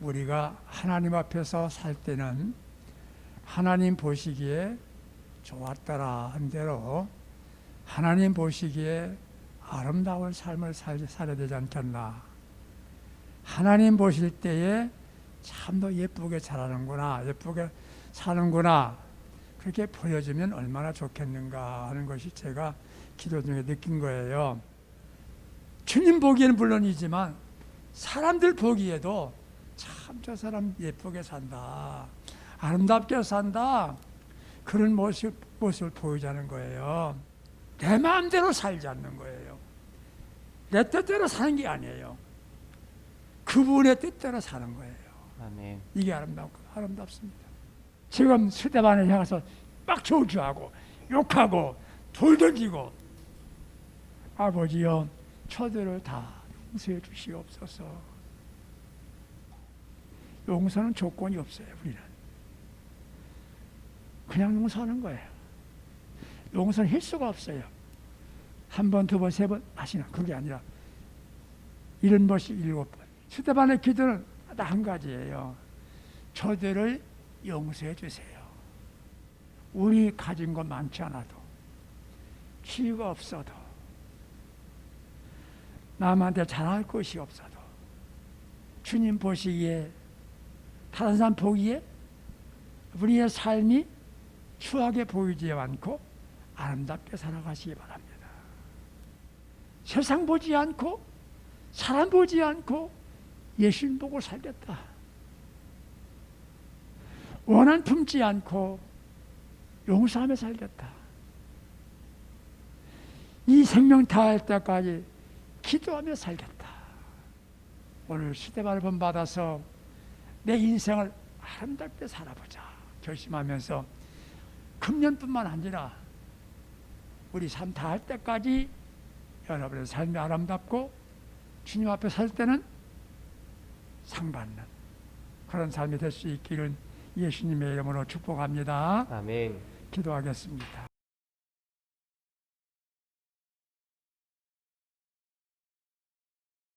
우리가 하나님 앞에서 살 때는 하나님 보시기에 좋았더라 한 대로 하나님 보시기에 아름다운 삶을 살, 살아야 되지 않겠나. 하나님 보실 때에 참도 예쁘게 자라는구나, 예쁘게 사는구나. 그렇게 보여주면 얼마나 좋겠는가 하는 것이 제가 기도 중에 느낀 거예요. 주님 보기에는 물론이지만 사람들 보기에도 참 저 사람 예쁘게 산다. 아름답게 산다. 그런 모습, 모습을 보이자는 거예요. 내 마음대로 살지 않는 거예요. 내 뜻대로 사는 게 아니에요. 그분의 뜻대로 사는 거예요. 아멘. 이게 아름답, 아름답습니다. 지금 스테반을 향해서 막 저주하고 욕하고 돌 던지고 아버지여 저들을 다 용서해 주시옵소서. 용서는 조건이 없어요. 우리는 그냥 용서하는 거예요. 용서는 힐수가 없어요. 한 번, 두 번, 세번 하시나 그게 아니라 이런 것이 일곱 번. 스테반의 기도는 딱 한 가지예요. 저들을 용서해 주세요. 우리 가진 것 많지 않아도 기회가 없어도 남한테 잘할 것이 없어도 주님 보시기에 사람 보기에 우리의 삶이 추하게 보이지 않고 아름답게 살아가시기 바랍니다. 세상 보지 않고 사람 보지 않고 예수님 보고 살겠다. 원한 품지 않고 용서하며 살겠다. 이 생명 다할 때까지 기도하며 살겠다. 오늘 시대발을 본받아서 내 인생을 아름답게 살아보자 결심하면서 금년뿐만 아니라 우리 삶 다 할 때까지 여러분의 삶이 아름답고 주님 앞에 설 때는 상 받는 그런 삶이 될 수 있기를 예수님의 이름으로 축복합니다. 아멘. 기도하겠습니다.